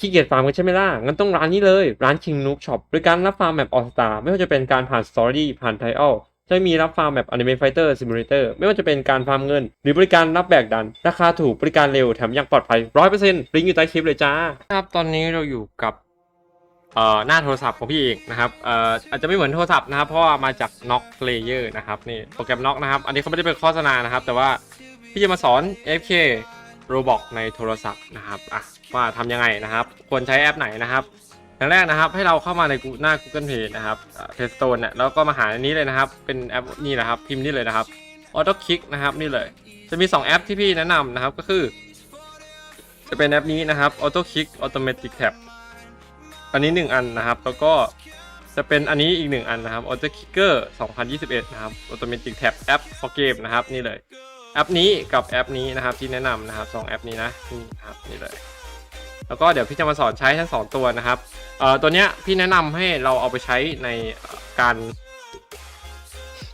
ขี้เกียจฟาร์มกันใช่ไหมล่ะ งั้นต้องร้านนี้เลย ร้าน King Nook Shop บริการรับฟาร์มแบบ All Star ไม่ว่าจะเป็นการผ่านสตอรี่ผ่านไทอัลจะมีรับฟาร์มแบบ Anime Fighter Simulator ไม่ว่าจะเป็นการฟาร์มเงิน หรือบริการรับแบกดัน ราคาถูกบริการเร็วแถมยังปลอดภัย100%ลิงก์อยู่ใต้คลิปเลยจ้า ครับ ตอนนี้เราอยู่กับเอ่อหน้าโทรศัพท์ของพี่เองนะครับเอ่ออาจจะไม่เหมือนโทรศัพท์นะครับ เพราะว่ามาจาก Knock Player นะครับนี่โปรแกรม Knock นะครับ อันนี้เขาไม่ได้เป็นโฆษณานะครับ แต่ว่าพี่จะมาสอน FK Roblox ในโทรศัพท์นะครับอะ ว่าทำยังไงนะครับ ควรใช้แอปไหนนะครับอย่างแรกนะครับให้เราเข้ามาในหน้า Google Play นะครับเพย์สโตนเนี่ยแล้วก็มาหาอันนี้เลยนะครับ เป็นแอปนี่นะครับ พิมพ์นี่เลยนะครับ Auto Click นะครับนี่เลย จะมี 2 แอปที่พี่แนะนำนะครับก็คือ จะเป็นแอปนี้นะครับ Auto Click Automatic Tab อันนี้ 1 อันนะครับ แล้วก็จะเป็นอันนี้อีก 1 อันนะครับ Auto Clicker 2021 นะครับ Automatic Tab App for Game นะครับนี่เลยแอปนี้กับแอปนี้นะครับที่แนะนำนะครับสองแอปนี้นะนี่นะครับนี่เลย แล้วก็เดี๋ยวพี่จะมาสอนใช้ทั้งสองตัวนะครับเอ่อตัวเนี้ยพี่แนะนำให้เราเอาไปใช้ในการ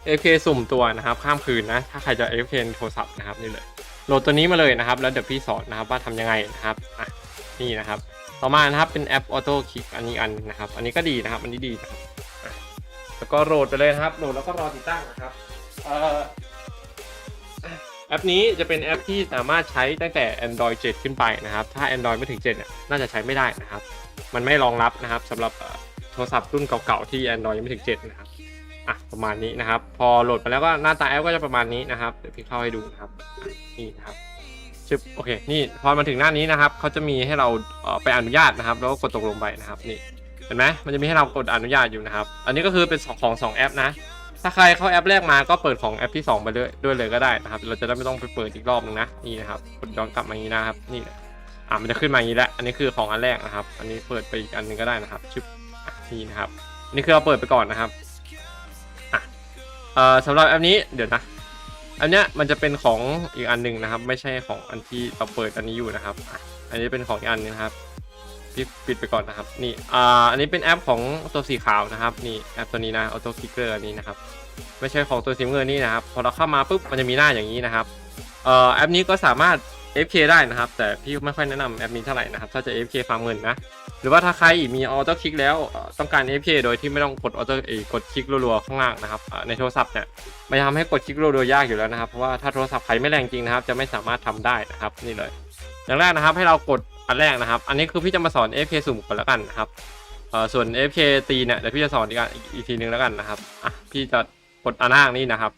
AFK สุ่มตัวนะครับ ข้ามคืนนะ ถ้าใครจะ AFK ในโทรศัพท์นะครับนี่เลยโหลดตัวนี้มาเลยนะครับ แล้วเดี๋ยวพี่สอนนะครับว่าทำยังไงนะครับอะนี่นะครับ ต่อมานะครับเป็นแอป Auto Click อันนี้อันนะครับ อันนี้ก็ดีนะครับ อันนี้ดีนะครับแล้วก็โหลดไปเลยนะครับโหลดแล้วก็รอติดตั้งนะครับเอ่อ แอปนี้จะเป็นแอปที่สามารถใช้ตั้งแต่ Android 7 ขึ้นไปนะครับ ถ้า Android ไม่ถึง 7เนี่ยน่าจะใช้ไม่ได้นะครับ มันไม่รองรับนะครับสำหรับโทรศัพท์รุ่นเก่าๆที่ Android ยังไม่ถึง 7 นะครับอะประมาณนี้นะครับ พอโหลดมาแล้วก็หน้าตาแอปก็จะประมาณนี้นะครับเดี๋ยวพี่เข้าให้ดูนะครับนี่นะครับชึบโอเคนี่พอมาถึงหน้านี้นะครับเขาจะมีให้เราไปอนุญาตนะครับ แล้วก็กดตกลงไปนะครับนี่เห็นไหมมันจะมีให้เรากดอนุญาตอยู่นะครับ อันนี้ก็คือเป็นของสองแอปนะ ถ้าใครเข้าแอปแรกมาก็เปิดของแอปที่ 2 ไปด้วยด้วยเลยก็ได้นะครับ เราจะได้ไม่ต้องไปเปิดอีกรอบนึงนะ นี่นะครับกดย้อนกลับมาอย่างนี้นะครับ นี่อ่ามันจะขึ้นมาอย่างนี้แล้ว อันนี้คือของอันแรกนะครับ อันนี้เปิดไปอีกอันหนึงก็ได้นะครับชึบนี่นะครับนนี่คือเราเปิดไปก่อนนะครับอะเอ่อสำหรับแอปนี้เดี๋ยวนะอันเนี้ยมันจะเป็นของอีกอันหนึ่งนะครับ ไม่ใช่ของอันที่เราเปิดอันนี้อยู่นะครับอ,อันนี้เป็นของอีกอันนึงนะครับ พี่ปิดไปก่อนนะครับ นี่ อ่า อันนี้เป็นแอปของตัวสีขาวนะครับ นี่แอปตัวนี้นะ Auto Clicker อันนี้นะครับ ไม่ใช่ของตัวสีเงินนี่นะครับ พอเราเข้ามาปุ๊บ มันจะมีหน้าอย่างนี้นะครับ เอ่อ แอปนี้ก็สามารถ FK ได้นะครับ แต่พี่ไม่ค่อยแนะนำแอปนี้เท่าไหร่นะครับ ถ้าจะ FK ฟาร์มเงินนะ หรือว่าถ้าใครมี Auto Click แล้วต้องการ FK โดยที่ไม่ต้องกด Auto เอยกดคลิกรัวๆข้างล่างนะครับ ในโทรศัพท์เนี่ยมันจะทำให้กดคลิกรัวๆยากอยู่แล้วนะครับ เพราะว่าถ้าโทรศัพท์ใครไม่แรงจริงนะครับ จะไม่สามารถทำได้นะครับ นี่เลย อย่างแรกนะครับให้เรากด อันแรกนะครับ อันนี้คือพี่จะมาสอน FK สุ่มก่อนแล้วกันนะครับเอ่อส่วน FK ตีเนี่ยเดี๋ยวพี่จะสอนอีกอีกทีนึงแล้วกันนะครับอะพี่จะกดอันล่างนี่นะครับ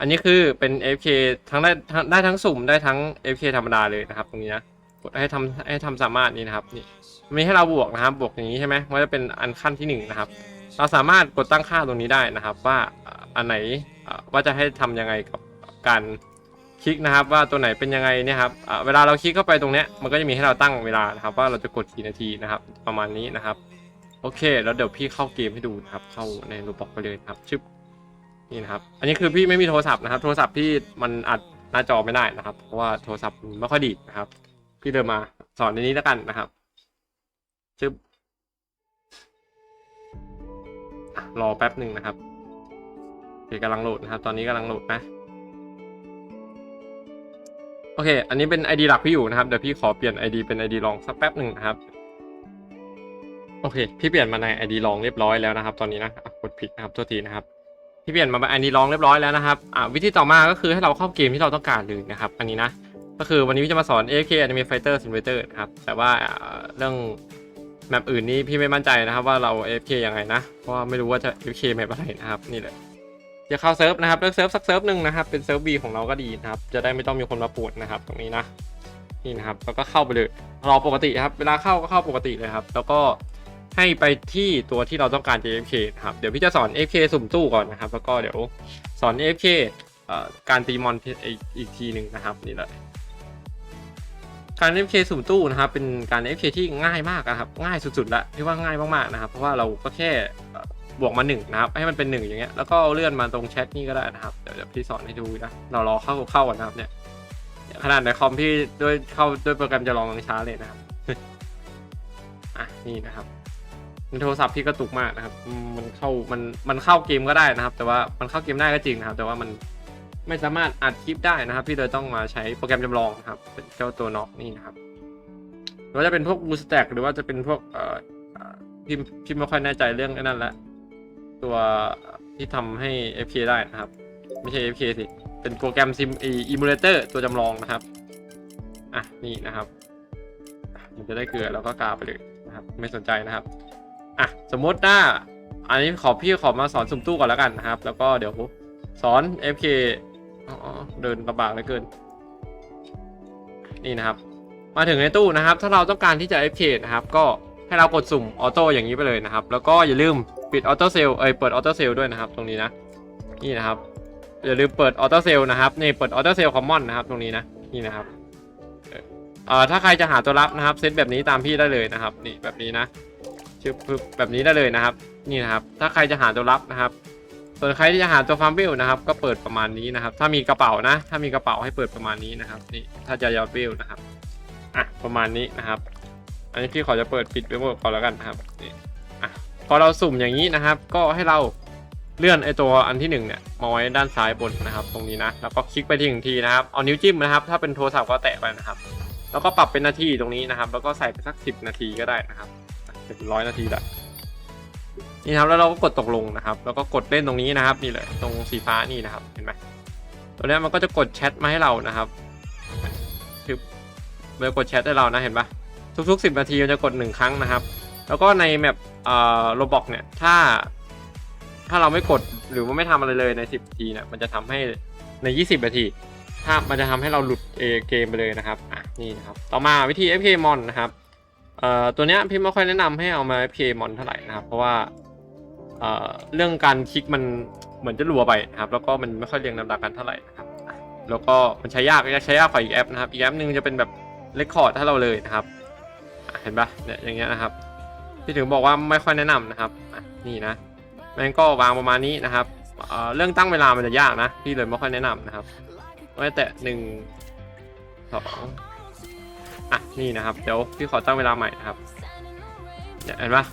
อันนี้คือเป็น FK ทั้งได้ทั้งได้ทั้งสุ่มได้ทั้ง FK ธรรมดาเลยนะครับ ตรงนี้นะกดให้ทำให้ทำสามารถนี่นะครับนี่มีให้เราบวกนะครับบวกอย่างนี้ใช่ไหมมันจะเป็นอันขั้นที่หนึ่งนะครับเราสามารถกดตั้งค่าตรงนี้ได้นะครับ ว่าอันไหนว่าจะให้ทำยังไงกับการ คลิกนะครับว่าตัวไหนเป็นยังไงเนี่ยครับเวลาเราคลิกเข้าไปตรงเนี้ยมันก็จะมีให้เราตั้งเวลานะครับว่าเราจะกดกี่นาทีนะครับ ประมาณนี้นะครับ โอเค แล้วเดี๋ยวพี่เข้าเกมให้ดูนะครับเข้าในรูบอกไปเลยครับชึบนี่นะครับอันนี้คือพี่ไม่มีโทรศัพท์นะครับ โทรศัพท์พี่มันอัดหน้าจอไม่ได้นะครับ เพราะว่าโทรศัพท์ไม่ค่อยดีนะครับ พี่เดินมาสอนในนี้แล้วกันนะครับชึบรอแป๊บหนึ่งนะครับโอเคกำลังโหลดนะครับ ตอนนี้กำลังโหลดนะ โอเค อันนี้เป็น ID หลักพี่อยู่นะครับ เดี๋ยวพี่ขอเปลี่ยน ID เป็น ID รองสักแป๊บหนึ่งนะครับ โอเค พี่เปลี่ยนมาใน ID รองเรียบร้อยแล้วนะครับ ตอนนี้นะอะกดผิดนะครับ โทษทีนะครับ พี่เปลี่ยนมาเป็น ID รองเรียบร้อยแล้วนะครับ อ่าวิธีต่อมาก็คือให้เราเข้าเกมที่เราต้องการเลยนะครับ อันนี้นะ ก็คือวันนี้พี่จะมาสอน AFK Anime Fighter Simulator นะครับ แต่ว่าอ่าเรื่องแมปอื่นนี้พี่ไม่มั่นใจนะครับ ว่าเรา AFK ยังไงนะ เพราะว่าไม่รู้ว่าจะ AFK แมปอะไรนะครับ นี่เลย จะเข้าเซิร์ฟนะครับเลือกเซิร์ฟสักเซิร์ฟหนึ่งนะครับเป็นเซิร์ฟ B ของเราก็ดีนะครับจะได้ไม่ต้องมีคนมาปวดนะครับ ตรงนี้นะนี่นะครับแล้วก็เข้าไปเลยรอปกติครับเวลาเข้าก็เข้าปกติเลยครับ แล้วก็ให้ไปที่ตัวที่เราต้องการจะ AFK นะครับเดี๋ยวพี่จะสอน AFK สุ่มตู้ก่อนนะครับ แล้วก็เดี๋ยวสอน AFK เอ่อการตีมอนอีกอีกทีหนึ่งนะครับนี่เลยการ AFK สุ่มตู้นะครับเป็นการ AFK ที่ง่ายมากนะครับง่ายสุดๆล้วพี่ว่าง่ายมากๆนะครับ เพราะว่าเราก็แค่ บวกมาหนึ่งนะครับให้มันเป็นหนึ่งอย่างเงี้ยแล้วก็เลื่อนมาตรงแชทนี่ก็ได้นะครับเดี๋ยวพี่สอนให้ดูนะเรารอเข้าเข้าก่อนนะครับเนี่ยขนาดในคอมพี่ด้วยเข้าด้วยโปรแกรมจะลองช้าเลยนะครับอะนี่นะครับโทรศัพท์พี่กระตุกมากนะครับ มันเข้ามันมันเข้าเกมก็ได้นะครับ แต่ว่ามันเข้าเกมได้ก็จริงนะครับ แต่ว่ามันไม่สามารถอัดคลิปได้นะครับ พี่เลยต้องมาใช้โปรแกรมจำลองนะครับเป็นเจ้าตัวน็อกนี่นะครับหรือว่าจะเป็นพวกบูสแต็กหรือว่าจะเป็นพวกเอ่อเอ่อพี่พี่ไม่ค่อยแน่ใจเรื่องไอ้นั่นละ ตัวที่ทำให้ FK ได้นะครับ ไม่ใช่ FK สิ เป็นโปรแกรมซิมอีมูเลเตอร์ตัวจำลองนะครับ อะ นี่นะครับ มันจะได้เกลือแล้วก็กาไปเลยนะครับ ไม่สนใจนะครับ อะ สมมติถ้า อันนี้ขอพี่ขอมาสอนสุ่มตู้ก่อนแล้วกันนะครับ แล้วก็เดี๋ยวสอน FK อ๋อเดินลำบากเหลือเกิน นี่นะครับ มาถึงในตู้นะครับ ถ้าเราต้องการที่จะ FK นะครับ ก็ ให้เรากดสุ่มออโต้อย่างนี้ไปเลยนะครับ แล้วก็อย่าลืมปิดออโต้เซลเอ้ยเปิดออโต้เซลด้วยนะครับ ตรงนี้นะ นี่นะครับ อย่าลืมเปิดออโต้เซลนะครับนี่เปิดออโต้เซลคอมมอนนะครับ ตรงนี้นะ นี่นะครับเอ่อถ้าใครจะหาตัวรับนะครับเซตแบบนี้ตามพี่ได้เลยนะครับ นี่แบบนี้นะชึบปึ๊บแบบนี้ได้เลยนะครับ นี่นะครับ ถ้าใครจะหาตัวรับนะครับ ส่วนใครที่จะหาตัวฟาร์มวิลนะครับ ก็เปิดประมาณนี้นะครับ ถ้ามีกระเป๋านะ ถ้ามีกระเป๋าให้เปิดประมาณนี้นะครับ นี่ถ้าจะยอดวิลนะครับ อะประมาณนี้นะครับ อันนี้พี่ขอจะเปิดปิดไปหมดก่อนแล้วกันนะครับนี่อะพอเราสุ่มอย่างนี้นะครับ ก็ให้เราเลื่อนไอตัวอันที่หนึ่งเนี่ยมาไว้ด้านซ้ายบนนะครับ ตรงนี้นะแล้วก็คลิกไปที่หนึ่งทีนะครับเอานิ้วจิ้มนะครับ ถ้าเป็นโทรศัพท์ก็แตะไปนะครับ แล้วก็ปรับเป็นนาทีตรงนี้นะครับ แล้วก็ใส่ไปสักสิบนาทีก็ได้นะครับเป็นร้อยนาทีละนี่ครับแล้วเราก็กดตกลงนะครับ แล้วก็กดเล่นตรงนี้นะครับ นี่เลยตรงสีฟ้านี่นะครับเห็นไหมตัวนี้มันก็จะกดแชทมาให้เรานะครับคือเมื่อกดแชทให้เรานะเห็นปะ ทุกๆ 10 นาทีมันจะกดหนึ่งครั้งนะครับ แล้วก็ในแมปเอ่อโรบอกเนี่ยถ้า ถ้าเราไม่กดหรือว่าไม่ทำอะไรเลยใน 10นาทีเนี่ยมันจะทำให้ใน 20 นาที ถ้ามันจะทำให้เราหลุดเอเกมไปเลยนะครับอะนี่นะครับต่อมาวิธี FK Mon นะครับเอ่อตัวเนี้ยพี่ไม่ค่อยแนะนำให้เอามา FK Mon เท่าไหร่นะครับ เพราะว่าเอ่อเรื่องการคลิกมันเหมือนจะรัวไปนะครับ แล้วก็มันไม่ค่อยเรียงลำดับกันเท่าไหร่นะครับ แล้วก็มันใช้ยากใช้ยากกว่าอีกแอปนะครับ อีกแอปหนึ่งจะเป็นแบบเรคคอร์ดให้เราเลยนะครับ เห็นปะเนี่ยอย่างเงี้ยนะครับ พี่ถึงบอกว่าไม่ค่อยแนะนำนะครับนี่นะมันก็วางประมาณนี้นะครับเเรื่องตั้งเวลามันจะยากนะ พี่เลยไม่ค่อยแนะนำนะครับไว้แต่หนึ่งสองอะนี่นะครับเดี๋ยวพี่ขอตั้งเวลาใหม่นะครับเนี่ยเห็นปะ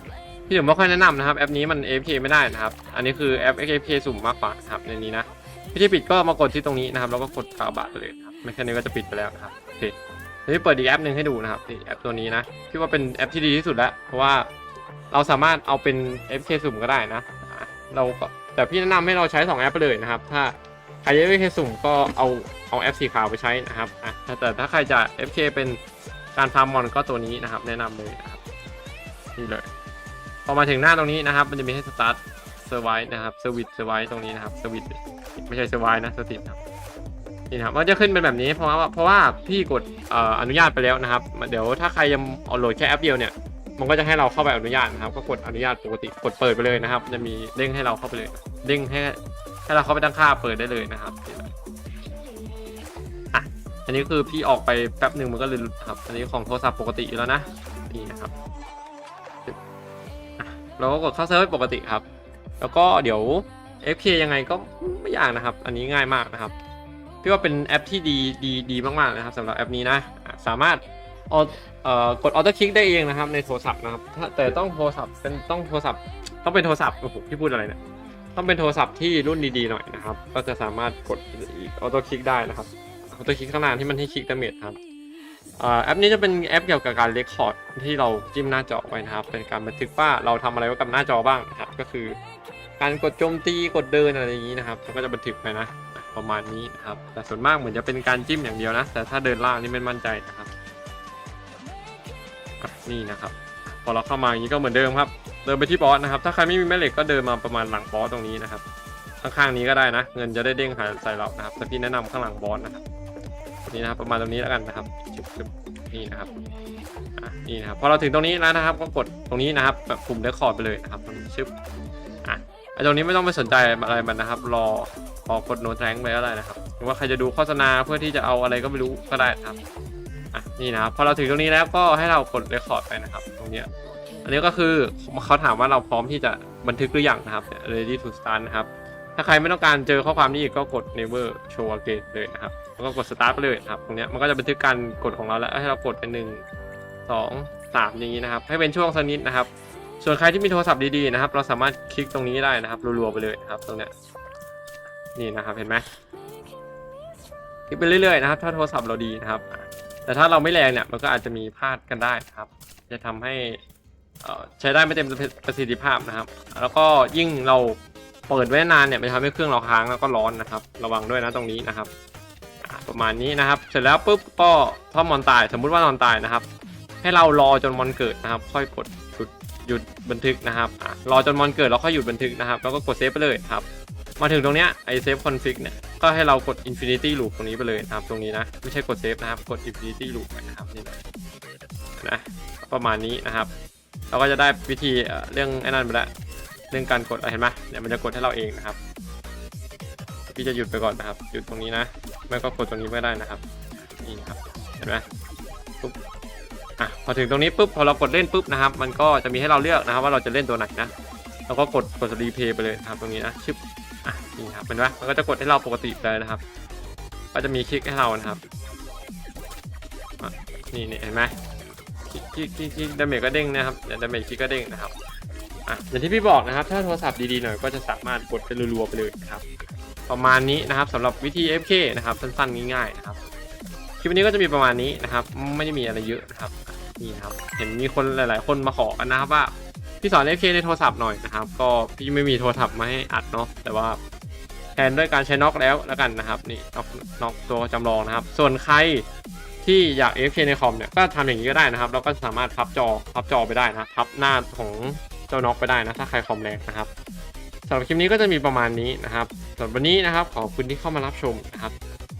พี่ถึงไม่ค่อยแนะนำนะครับแอปนี้มัน AFK ไม่ได้นะครับ อันนี้คือแอป AFK สุ่มมากกว่าครับในนี้นะพี่จะปิดก็มากดที่ตรงนี้นะครับแล้วก็กดกาบาทเลยครับไม่แค่นี้ก็จะปิดไปแล้วนะครับโอเค เดี๋ยวพี่เปิดอีกแอปหนึ่งให้ดูนะครับนี่แอปตัวนี้นะพี่ว่าเป็นแอปที่ดีที่สุดแล้ว เพราะว่าเราสามารถเอาเป็น FK สุ่มก็ได้นะเราก็แต่พี่แนะนำให้เราใช้ 2 แอปไปเลยนะครับ ถ้าใครจะ FK สุ่มก็เอาเอาแอปสีขาวไปใช้นะครับอะแต่ถ้าใครจะ FK เป็นการฟาร์มมอนก็ตัวนี้นะครับ แนะนำเลยนะครับนี่เลยพอมาถึงหน้าตรงนี้นะครับ มันจะมีให้สตาร์ทเซอร์ไวนะครับเซอร์วิสเซอร์ไวตรงนี้นะครับเซอร์วิสไม่ใช่เซอร์ไวนะสติครับ นี่นะครับมันจะขึ้นเป็นแบบนี้เพราะว่าเพราะว่าพี่กดออนุญาตไปแล้วนะครับ เดี๋ยวถ้าใครยังเอาโหลดแค่แอปเดียวเนี่ยมันก็จะให้เราเข้าไปอนุญาตนะครับก็กดอนุญาตปกติกดเปิดไปเลยนะครับ จะมีเด้งให้เราเข้าไปเลยเด้งให้ให้เราเข้าไปตั้งค่าเปิดได้เลยนะครับอะอันนี้คือพี่ออกไปแป๊บหนึ่งมันก็เลยหลุดครับ อันนี้ของโทรศัพท์ปกติอยู่แล้วนะนี่นะครับเราก็กดเข้าเซิร์ฟปกติครับ แล้วก็เดี๋ยว FK ยังไงก็ไม่ยากนะครับ อันนี้ง่ายมากนะครับ พี่ว่าเป็นแอปที่ดีดีดีมากๆนะครับสำหรับแอปนี้นะสามารถออกดออโต้คลิกได้เองนะครับ ในโทรศัพท์นะครับแต่ต้องโทรศัพท์เป็นต้องโทรศัพท์ ต้องเป็นโทรศัพท์โอ้โหพี่พูดอะไรเนี่ยต้องเป็นโทรศัพท์ที่รุ่นดีๆหน่อยนะครับ ก็จะสามารถกดออโต้คลิกได้นะครับออโต้คลิกข้างหน้าที่มันให้คลิกดาเมจครับอแอปนี้จะเป็นแอปเกี่ยวกับการเรคคอร์ดที่เราจิ้มหน้าจอไว้นะครับ เป็นการบันทึกว่าเราทำอะไรไว้กับหน้าจอบ้างนะครับก็คือ การกดโจมตีกดเดินอะไรอย่างนี้นะครับมันก็จะบันทึกไปนะ ประมาณนี้นะครับ แต่ส่วนมากเหมือนจะเป็นการจิ้มอย่างเดียวนะ แต่ถ้าเดินล่างนี่ไม่มั่นใจนะครับ นี่นะครับ พอเราเข้ามาอย่างนี้ก็เหมือนเดิมครับ เดินไปที่บอสนะครับ ถ้าใครไม่มีแม่เหล็กก็เดินมาประมาณหลังบอสตรงนี้นะครับ ข้างๆนี้ก็ได้นะ เงินจะได้เด้งหาใส่เรานะครับ แต่พี่แนะนำข้างหลังบอสนะครับนี่นะครับประมาณตรงนี้แล้วกันนะครับนี่นะครับนี่นะครับพอเราถึงตรงนี้แล้วนะครับ ก็กดตรงนี้นะครับแบบปุ่มเรคคอร์ดไปเลยนะครับตรงนี้ชึบอะไอตรงนี้ไม่ต้องไปสนใจอะไรมันนะครับ รอ อกดโน้ตแรงไปก็ได้นะครับ หรือว่าใครจะดูโฆษณาเพื่อที่จะเอาอะไรก็ไม่รู้ก็ได้นะครับอะนี่นะครับพอเราถึงตรงนี้แล้วก็ให้เรากดเรคคอร์ดไปนะครับ ตรงเนี้ยอันนี้ก็คือเขาถามว่าเราพร้อมที่จะบันทึกหรือยังนะครับเนี่ย ready to start นะครับ ถ้าใครไม่ต้องการเจอข้อความนี้อีกก็กด never show again เลยนะครับ แล้วก็กด start ไปเลยนะครับ ตรงเนี้ยมันก็จะบันทึกการกดของเราแล้วให้เรากดเป็นหนึ่งสองสามอย่างนี้นะครับ ให้เป็นช่วงสนิดนะครับ ส่วนใครที่มีโทรศัพท์ดีๆนะครับ เราสามารถคลิกตรงนี้ได้นะครับรัวๆไปเลยนะครับ ตรงเนี้ย นี่นะครับเห็นไหมคลิกไปเรื่อยๆนะครับ ถ้าโทรศัพท์เราดีนะครับ แต่ถ้าเราไม่แรงเนี่ยมันก็อาจจะมีพลาดกันได้นะครับ จะทำให้ใช้ได้ไม่เต็มประสิทธิภาพนะครับ แล้วก็ยิ่งเราเปิดไว้นานเนี่ยมันทำให้เครื่องเราค้างแล้วก็ร้อนนะครับ ระวังด้วยนะตรงนี้นะครับ ประมาณนี้นะครับ เสร็จแล้วปุ๊บก็ถ้ามอนตายสมมุติว่านอนตายนะครับ ให้เรารอจนมอนเกิดนะครับ ค่อยกดหยุดหยุดบันทึกนะครับอรอจนมอนเกิดแล้วค่อยหยุดบันทึกนะครับ แล้วก็กดเซฟไปเลยครับ มาถึงตรงเนี้ยไอเซฟคอนฟิกเนี่ยก็ให้เรากด Infinity Loop ตรงนี้ไปเลยนะครับตรงนี้นะ ไม่ใช่กดเซฟนะครับ กด Infinity Loop นะครับนี่นะนะประมาณนี้นะครับ เราก็จะได้วิธีเรื่องไอ้นั่นไปแล้วเรื่องการกดเห็นไหมเนี่ยมันจะกดให้เราเองนะครับ พี่จะหยุดไปก่อนนะครับ หยุดตรงนี้นะไม่ก็กดตรงนี้ก็ได้นะครับนี่นะครับเห็นไหมปุ๊บอะพอถึงตรงนี้ปุ๊บพอเรากดเล่นปุ๊บนะครับ มันก็จะมีให้เราเลือกนะครับ ว่าเราจะเล่นตัวไหนนะเราก็กดกดรีเพย์ไปเลยนะครับตรงนี้นะชึบ นี่ครับเห็นไหมมันก็จะกดให้เราปกติเลยนะครับ ก็จะมีคลิกให้เรานะครับนี่นี่เห็นไหมคลิกคลิกคลิกดาเมจก็เด้งนะครับเดี๋ยวดาเมจคลิกก็เด้งนะครับอะอย่างที่พี่บอกนะครับ ถ้าโทรศัพท์ดีๆหน่อยก็จะสามารถกดไปรัวๆไปเลยครับ ประมาณนี้นะครับสำหรับวิธี FK นะครับสั้นๆง่ายๆนะครับคลิปวันนี้ก็จะมีประมาณนี้นะครับ ไม่ได้มีอะไรเยอะนะครับนี่ครับเห็นมีคนหลาย ๆ คนมาขอกันนะครับว่าพี่สอน FK ในโทรศัพท์หน่อยนะครับ ก็พี่ไม่มีโทรศัพท์มาให้อัดเนาะแต่ว่า นด้วยการใช้น็อกแล้วแล้วกันนะครับนี่น็อกน็อกตัวจำลองนะครับ ส่วนใครที่อยาก AFK ในคอมเนี่ยก็ทำอย่างนี้ก็ได้นะครับแล้วก็สามารถพับจอพับจอไปได้นะพับหน้าของเจ้าน็อกไปได้นะถ้าใครคอมแรงนะครับสำหรับคลิปนี้ก็จะมีประมาณนี้นะครับสำหรับวันนี้นะครับขอบคุณที่เข้ามารับชมนะครับ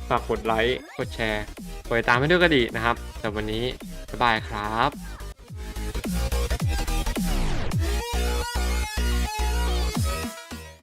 ฝากกดไลค์กดแชร์กดติดตามให้ด้วยก็ดีนะครับสำหรับวันนี้บ๊ายบายครับ